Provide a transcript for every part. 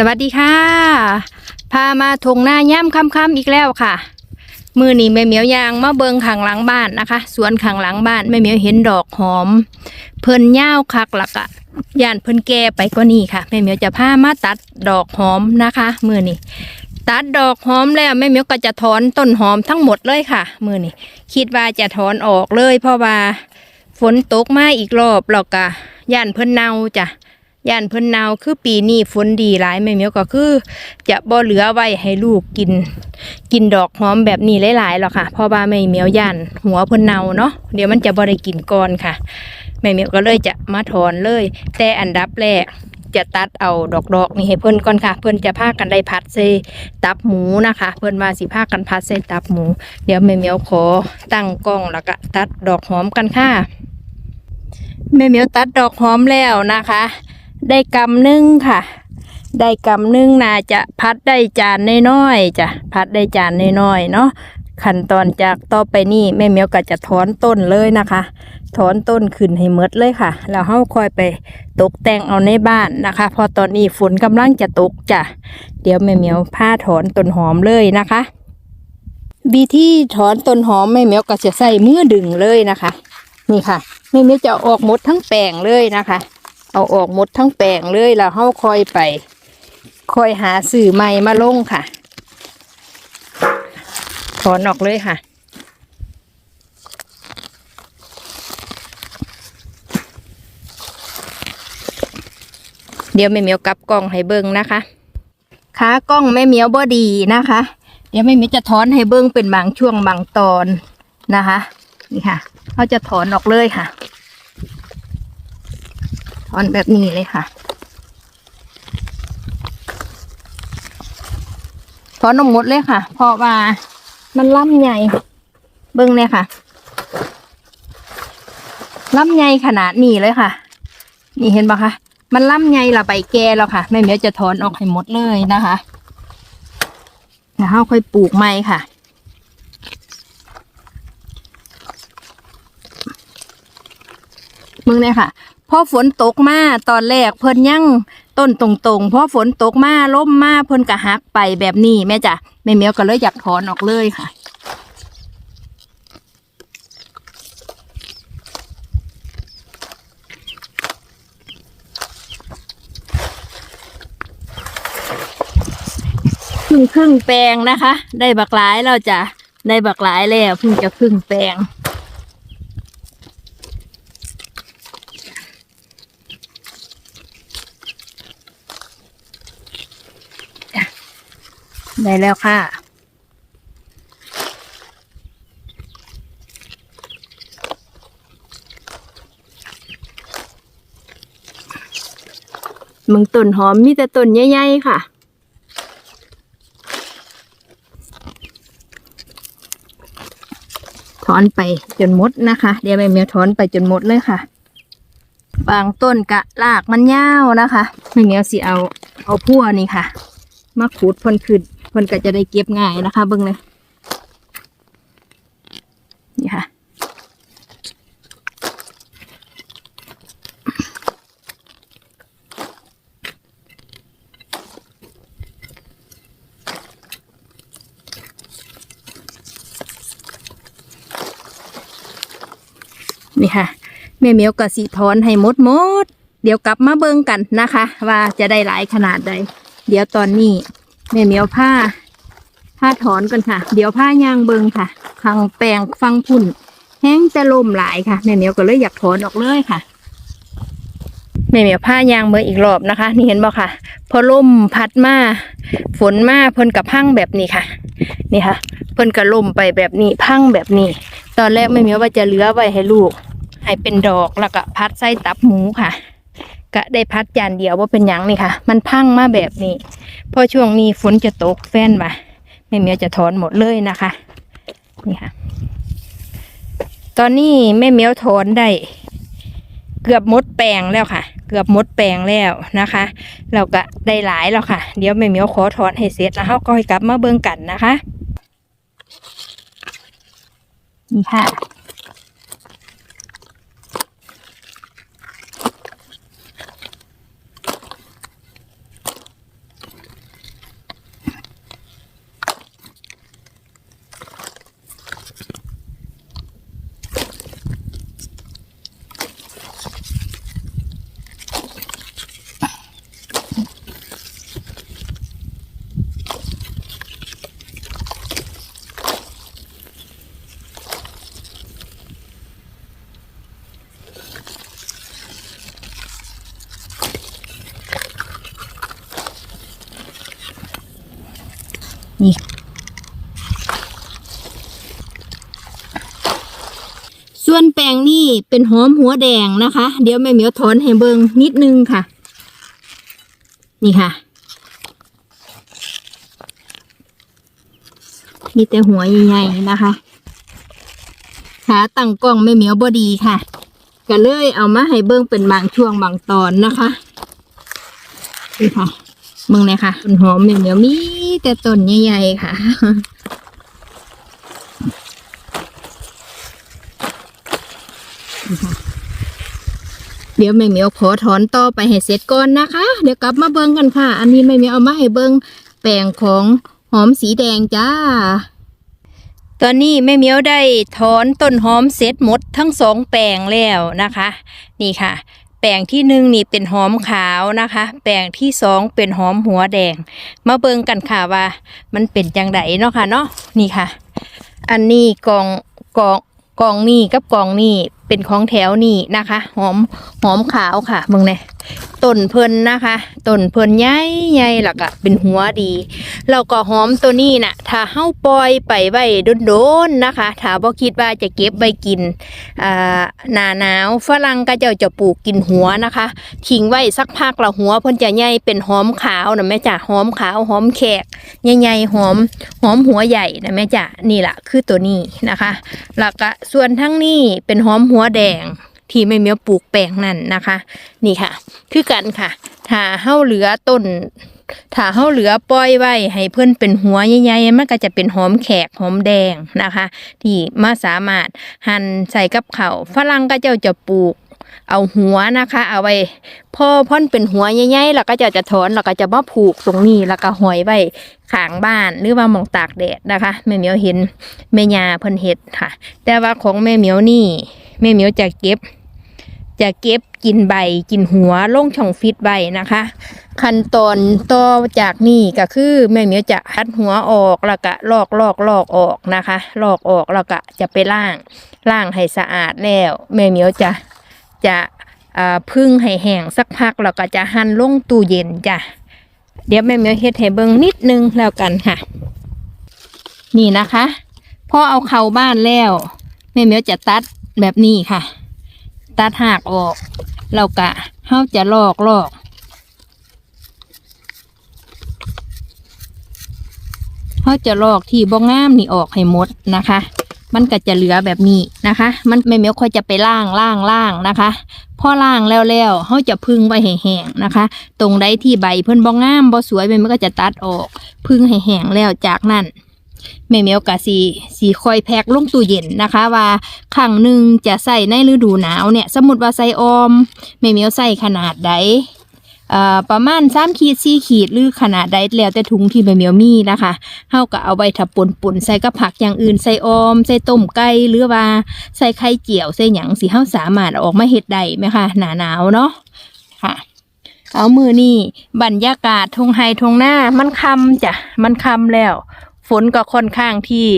สวัสดีค่ะ พามาทงหน้าย่ำค่ำๆอีกแล้วค่ะ มือนี้แม่เหมียวยางมาเบิงข้างหลังบ้านนะคะ สวนข้างหลังบ้านแม่เหมียวเห็นดอกหอม เพิ่นย่าวคักหลักอะย่านเพิ่นแก่ไปกว่านี้ค่ะแม่เหมียวจะพามาตัดดอกหอมนะคะ มือนี้ตัดดอกหอมแล้วแม่เหมียวก็จะถอนต้นหอมทั้งหมดเลยค่ะ มือนี้คิดว่าจะถอนออกเลย เพราะว่าฝนตกมาอีกรอบแล้วก็ย่านเพิ่นเน่าจ้ะ ย่านเพิ่นเนาคือปีนี้ฝนดีหลายแม่เมียวก็คือ จะบ่เหลือไว้ให้ลูกกิน กินดอกหอมแบบนี้หลายๆหรอกค่ะเพราะว่าแม่เมียวย่านหัวเพิ่นเนาเนาะเดี๋ยวมันจะบ่ได้กินก่อนค่ะแม่เมียวก็เลยจะมาถอนเลย แต่อันดับแรกจะตัดเอาดอกๆนี่ให้เพิ่นก่อนค่ะ เพิ่นจะพากันได้พัดใส่ตับหมูนะคะ เพิ่นว่าสิพากันพัดใส่ตับหมู เดี๋ยวแม่เมียวขอตั้งกล้องแล้วก็ตัดดอกหอมกันค่ะแม่เมียวตัดดอกหอมแล้วนะคะ ได้กำหนึ่งค่ะ ได้กำหนึ่งน่าจะพัดได้จานน้อยๆจ้ะพัดได้จานน้อยๆเนาะขั้นตอนจากต่อไปนี่แม่เมียวก็จะถอนต้นเลยนะคะ ถอนต้นขึ้นให้หมดเลยค่ะ แล้วเฮาค่อยไปตกแต่งเอาในบ้านนะคะ พอตอนนี้ฝนกำลังจะตกจ้ะ เดี๋ยวแม่เมียวผ้าถอนต้นหอมเลยนะคะวิธีถอนต้นหอมแม่เมียวก็จะใส่มือดึงเลยนะคะ นี่ค่ะแม่เมียวจะออกหมดทั้งแปลงเลยนะคะ เอาออกหมดทั้งแปลงเลยแล้วเฮาคอยไปคอยหาสื่อใหม่มาลงค่ะ ถอนออกเลยค่ะ เดี๋ยวแม่เหมียวกลับกล้องให้เบิ้งนะคะขากล้องแม่เหมียวบ่ดีนะคะ เดี๋ยวแม่เหมียวจะถอนให้เบิ้งเป็นบางช่วงบางตอนนะคะ นี่ค่ะเขาจะถอนออกเลยค่ะ ถอนแบบนี้เลยค่ะถอนออกหมดเลยค่ะ เพราะว่ามันล่ำใหญ่ เบิ้งเนี่ยค่ะล่ำใหญ่ขนาดนี้เลยค่ะ นี่เห็นปะคะ มันล่ำใหญ่ละใบแก่แล้วค่ะแม่เหมียวจะถอนออกให้หมดเลยนะคะแล้วเราค่อยปลูกใหม่ค่ะมึงเนี่ยค่ะ พอฝนตกมาตอนแรกเพิ่นยังต้นตรงๆพอฝนตกมาล่มมาเพิ่นก็หักไปแบบนี้แม่จ้ะแม่เมียวก็เลยอยากถอนออกเลยค่ะครึ่งครึ่งแปลงนะคะ ได้บักหลายเราจะได้บักหลายแล้วเพิ่งจะครึ่งแปลง ได้แล้วค่ะ มึงต้นหอมมีแต่ต้นใหญ่ๆค่ะ ถอนไปจนหมดนะคะ เดี๋ยวแม่เมียถอนไปจนหมดเลยค่ะ บางต้นกะลากมันยาวนะคะแม่เมียวสิเอาเอาพั่วนี่ค่ะ มาขูดพ่นขึ้น พ่นก็จะได้เก็บง่ายนะคะ เบิ้งเลยนี่ค่ะ นี่ค่ะแม่เมียวกสิถอนให้หมดหมด เดี๋ยวกลับมาเบิ่งกันนะคะ ว่าจะได้หลายขนาดใด เดี๋ยวตอนนี้ แม่เหมียวผ้า ผ้าถอนกันค่ะ เดี๋ยวผ้ายางเบิงค่ะฟังแปลงฟังพุ่น แห้งจะลมหลายค่ะแม่เหมียวก็เลยอยากถอนออกเลยค่ะแม่เหมียวผ้ายางเบิงอีกรอบนะคะ นี่เห็นบ่ค่ะ พอลมพัดมาฝนมาเพิ่นกับพังแบบนี้ค่ะ นี่ค่ะ เพิ่นกับลมไปแบบนี้พังแบบนี้ ตอนแรกแม่เหมียวว่าจะเหลือไว้ให้ลูก ให้เป็นดอกแล้วก็พัดไส้ตับหมูค่ะ ก็ได้พัดจานเดียวว่าเป็นหยังนี่ค่ะ มันพังมาแบบนี้ พอช่วงนี้ฝนจะตกแฟนมาแม่เมียวจะถอนหมดเลยนะคะ นี่ค่ะ ตอนนี้แม่เมียวถอนได้เกือบมดแปลงแล้วค่ะ เกือบมดแปลงแล้วนะคะ เราก็ได้หลายแล้วค่ะ เดี๋ยวแม่เมียวขอถอนให้เสร็จแล้วเขาก็ให้กลับมาเบิ่งกันนะคะ นี่ค่ะ นี่ส่วนแป้งนี่เป็นหอมหัวแดงนะคะ เดี๋ยวแม่เหมียวถอนให้เบิงนิดนึงค่ะ นี่ค่ะ มีแต่หัวใหญ่ๆนะคะขาตั้งกล้องแม่เหมียวบอดีค่ะก็เลยเอามาให้เบิ้งเป็นบางช่วงบางตอนนะคะนี่ค่ะเบิ้งเลยค่ะต้นหอมแม่เหมียวมี แต่ต้นใหญ่ๆค่ะเดี๋ยวแม่เหมียวขอถอนต่อไปให้เสร็จก่อนนะคะ เดี๋ยวกลับมาเบิ้งกันค่ะ อันนี้แม่เหมียวเอามาให้เบิ้งแปลงของหอมสีแดงจ้า ตอนนี้แม่เหมียวได้ถอนต้นหอมเสร็จหมดทั้งสองแปลงแล้วนะคะ นี่ค่ะ แปลงที่หนึ่งนี่เป็นหอมขาวนะคะ แปลงที่สองเป็นหอมหัวแดง มาเบิ่งกันค่ะว่า มันเป็นจังไดเนาะค่ะเนาะนี่ค่ะ อันนี้กองกองกองนี่กับกองนี่เป็นของแถวนี่นะคะ หอมหอมขาวค่ะเบิ่งเนี่ย ต้นเพลินนะคะต้นเพลินใหญ่ใหญ่ล้วก็เป็นหัวดีแล้วก็หอมตัวนี้น่ะ ถ้าเฮาปล่อยไปไว้โดนๆนะคะ ถ้าบ่คิดว่าจะเก็บไว้กินอ่าหน้าหนาวฝรั่งก็เจ้าจะปลูกกินหัวนะคะ ทิ้งไว้สักพักละหัวเพิ่นจะใหญ่เป็นหอมขาวนะแม่จ๋าหอมขาวหอมแขกใหญ่ๆหอมหอมหัวใหญ่นะแม่จ๋านี่แหละคือตัวนี้นะคะแล้วก็ส่วนทั้งนี้เป็นหอมหัวแดง ที่แม่เหมียวปลูกแปลงนั่นนะคะ นี่ค่ะ คือกันค่ะถ้าเฮาเหลือต้นถ้าเฮาเหลือปล่อยไว้ให้เพิ่อนเป็นหัวใหญ่ๆมันก็จะเป็นหอมแขกหอมแดงนะคะ ที่มาสามารถหั่นใส่กับเขาวฝรั่งก็เจ้าจะปลูก เอาหัวนะคะ เอาไว้พอพ่อนเป็นหัวใหญ่ๆแล้วก็จะจะถอนแล้วก็จะมาผูกตรงนี้แล้วก็ห้อยไว้ขางบ้านหรือว่าหมองตากแดดนะคะแม่เหมียวเห็นแม่ยาเพิ่นเฮ็ดค่ะ แต่ว่าของแม่เหมียวนี่แม่เหมียวจะเก็บ จะเก็บกินใบกินหัวลงช่องฟิตใบนะคะ ขั้นตอนต่อจากนี้ก็คือแม่เหมียวจะคัดหัวออกแล้วก็ลอกลอกลอกออกนะคะ ลอกออกแล้วก็จะไปล้างล้างให้สะอาดแล้วแม่เหมียวจะจะพึ่งให้แห้งสักพักแล้วก็จะหั่นลงตู้เย็นจ้ะเดี๋ยวแม่เหมียวเฮ็ดให้เบิ่งนิดนึงแล้วกันค่ะ นี่นะคะพอเอาเข้าบ้านแล้วแม่เหมียวจะตัดแบบนี้ค่ะ ตัดหากออกแล้วก็เฮาจะลอกลอกเขาจะลอกที่บ่งามนี่ออกให้หมดนะคะ มันก็จะเหลือแบบนี้นะคะ มันไม่เมียวค่อยจะไปล่างล่างล่างนะคะพอล่างแล้วแล้วเขาจะพึ่งไว้ให้แห้งนะคะ ตรงใดที่ใบเพิ่นบ่งามบ่สวยแม่เมียวก็จะตัดออก พึ่งแห้งแล้วจากนั้น แม่เมียวก็สีสีคอยแพ็คลงตู้เย็นนะคะว่าครั้งหนึ่งจะใส่ในฤดูหนาวเนี่ย สมมติว่าใส่ออมแม่เมียวใส่ขนาดใดเอ่อประมาณสามขีดสี่ขีดหรือขนาดใดแล้วแต่ถุงที่ใบเมียวมีนะคะเฮาก็เอาไว้ทับปนปนๆใส่กับผักอย่างอื่นใส่ออม ใส่ต้มไก่หรือว่าใส่ไข่เจียวใส่หยังสิเฮาสามารถออกมาเฮ็ดได้ไหมคะหนาหนาวเนาะค่ะ เอามือนี่บรรยากาศทงไฮทงหน้ามันคำจ้ะมันคำแล้ว ฝนก็ค่อนข้างที่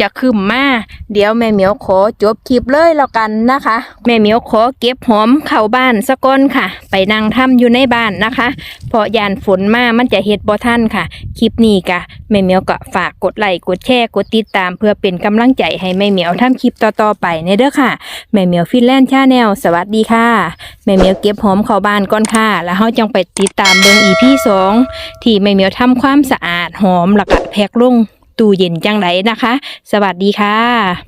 จะคืมมาเดี๋ยวแม่เหมียวขอจบคลิปเลยแล้วกันนะคะ แม่เหมียวขอเก็บหอมเข้าบ้านสะก้อนค่ะ ไปนั่งทำอยู่ในบ้านนะคะเพราะยานฝนมามันจะเฮ็ดบ่ทันค่ะ คลิปนี้กะแม่เหมียวก็ฝากกดไลค์กดแชร์กดติดตาม เพื่อเป็นกำลังใจให้แม่เหมียวทำคลิปต่อๆไปในเด้อค่ะแม่เหมียวฟินแลนด์ชาแนลสวัสดีค่ะแม่เหมียวเก็บหอมเข้าบ้านก่อนค่ะ แล้วเฮาจังไปติดตามเบิ่ง EP สองที่แม่เหมียวทำความสะอาดหอมแล้วก็แพ็คลง ตู้เย็นจังไดนะคะ สวัสดีค่ะ